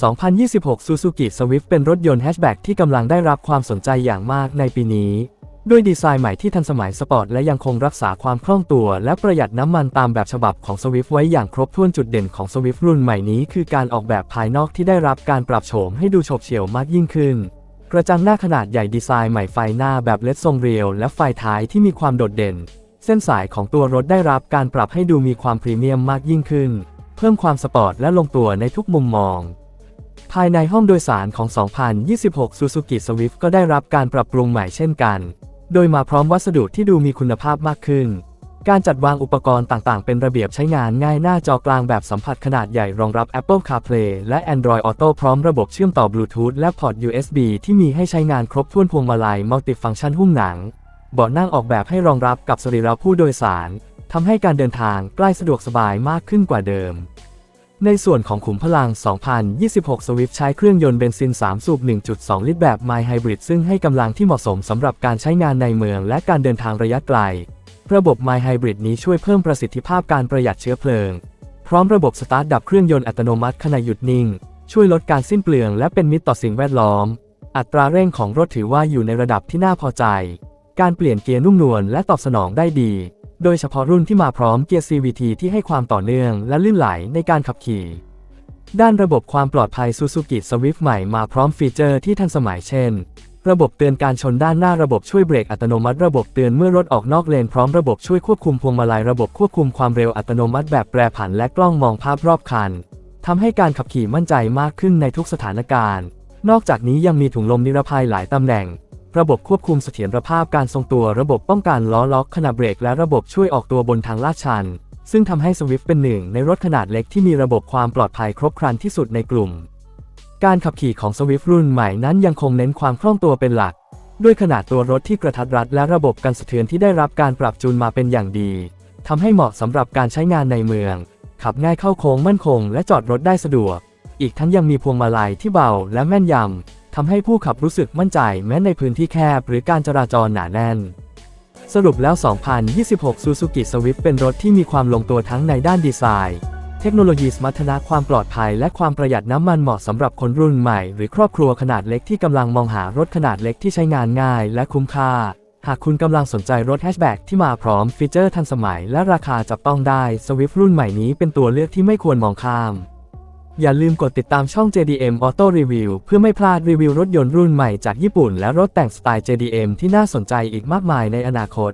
2026 Suzuki Swift เป็นรถยนต์แฮชแบ็กที่กำลังได้รับความสนใจอย่างมากในปีนี้ ด้วยดีไซน์ใหม่ที่ทันสมัยสปอร์ตและยังคงรักษาความคล่องตัวและประหยัดน้ำมันตามแบบฉบับของ Swift ไว้อย่างครบถ้วนจุดเด่นของ Swift รุ่นใหม่นี้คือการออกแบบภายนอกที่ได้รับการปรับโฉมให้ดูโฉบเฉี่ยวมากยิ่งขึ้น กระจังหน้าขนาดใหญ่ดีไซน์ใหม่ไฟหน้าแบบเลดทรงเรียวและไฟท้ายที่มีความโดดเด่น เส้นสายของตัวรถได้รับการปรับให้ดูมีความพรีเมียมมากยิ่งขึ้น เพิ่มความสปอร์ตและลงตัวในทุกมุมมอง ภายในห้องโดยสารของ 2026 Suzuki Swift ก็ได้รับการปรับปรุงใหม่เช่นกัน โดยมาพร้อมวัสดุที่ดูมีคุณภาพมากขึ้น การจัดวางอุปกรณ์ต่างๆ เป็นระเบียบใช้งานง่ายหน้าจอกลางแบบสัมผัสขนาดใหญ่รองรับ Apple CarPlay และ Android Auto พร้อมระบบเชื่อมต่อบลูทูธและพอร์ต USB ที่มีให้ใช้งานครบถ้วนพวงมาลัยมัลติฟังก์ชันหุ้มหนัง เบาะนั่งออกแบบให้รองรับกับสรีระผู้โดยสารทำให้การเดินทางใกล้สะดวกสบายมากขึ้นกว่าเดิม ในส่วนของขุมพลัง 2026 Swift ใช้เครื่องยนต์เบนซิน 3 สูบ 1.2 ลิตรแบบ My Hybrid ซึ่งให้กำลังที่เหมาะสมสำหรับการใช้งานในเมืองและการเดินทางระยะไกล ระบบ My Hybrid นี้ช่วยเพิ่มประสิทธิภาพการประหยัดเชื้อเพลิง พร้อมระบบสตาร์ทดับเครื่องยนต์อัตโนมัติขณะหยุดนิ่ง ช่วยลดการสิ้นเปลืองและเป็นมิตรต่อสิ่งแวดล้อม อัตราเร่งของรถถือว่าอยู่ในระดับที่น่าพอใจ การเปลี่ยนเกียร์นุ่มนวลและตอบสนองได้ดี โดยเฉพาะรุ่นที่มาพร้อมเกียร์ CVT ที่ให้ความต่อเนื่องและลื่นไหลในการขับขี่ ด้านระบบความปลอดภัย Suzuki Swift ใหม่มาพร้อมฟีเจอร์ที่ทันสมัยเช่น ระบบเตือนการชนด้านหน้าระบบช่วยเบรกอัตโนมัติ ระบบเตือนเมื่อรถออกนอกเลนพร้อมระบบช่วยควบคุมพวงมาลัยระบบควบคุมความเร็วอัตโนมัติแบบแปรผันและกล้องมองภาพรอบคันทำให้การขับขี่มั่นใจมากขึ้นในทุกสถานการณ์ นอกจากนี้ยังมีถุงลมนิรภัยหลายตำแหน่ง ระบบควบคุมเสถียรภาพการทรงตัวระบบป้องกันล้อล็อกขณะเบรกและระบบช่วยออกตัวบนทางลาดชัน ซึ่งทำให้ Swift เป็นหนึ่งในรถขนาดเล็กที่มีระบบความปลอดภัยครบครันที่สุดในกลุ่ม การขับขี่ของ Swift รุ่นใหม่นั้นยังคงเน้นความคล่องตัวเป็นหลัก ด้วยขนาดตัวรถที่กระทัดรัดและระบบกันสะเทือนที่ได้รับการปรับจูนมาเป็นอย่างดีทำให้เหมาะสำหรับการใช้งานในเมือง ขับง่ายเข้าโค้งมั่นคง และจอดรถได้สะดวก อีกทั้งยังมีพวงมาลัยที่เบาและแม่นยำ ทำให้ผู้ขับรู้สึกมั่นใจแม้ในพื้นที่แคบหรือการจราจรหนาแน่น สรุปแล้ว 2026 Suzuki Swift เป็นรถที่มีความลงตัวทั้งในด้านดีไซน์ เทคโนโลยีสมรรถนะความปลอดภัย และความประหยัดน้ำมันเหมาะสำหรับคนรุ่นใหม่ หรือครอบครัวขนาดเล็กที่กำลังมองหารถขนาดเล็กที่ใช้งานง่าย และคุ้มค่า หากคุณกำลังสนใจรถแฮชแบ็กที่มาพร้อมฟีเจอร์ทันสมัย และราคาจับต้องได้ Swift รุ่นใหม่นี้เป็นตัวเลือกที่ไม่ควรมองข้าม อย่าลืมกดติดตามช่อง JDM Auto Review เพื่อไม่พลาดรีวิวรถยนต์รุ่นใหม่จากญี่ปุ่นและรถแต่งสไตล์ JDM ที่น่าสนใจอีกมากมายในอนาคต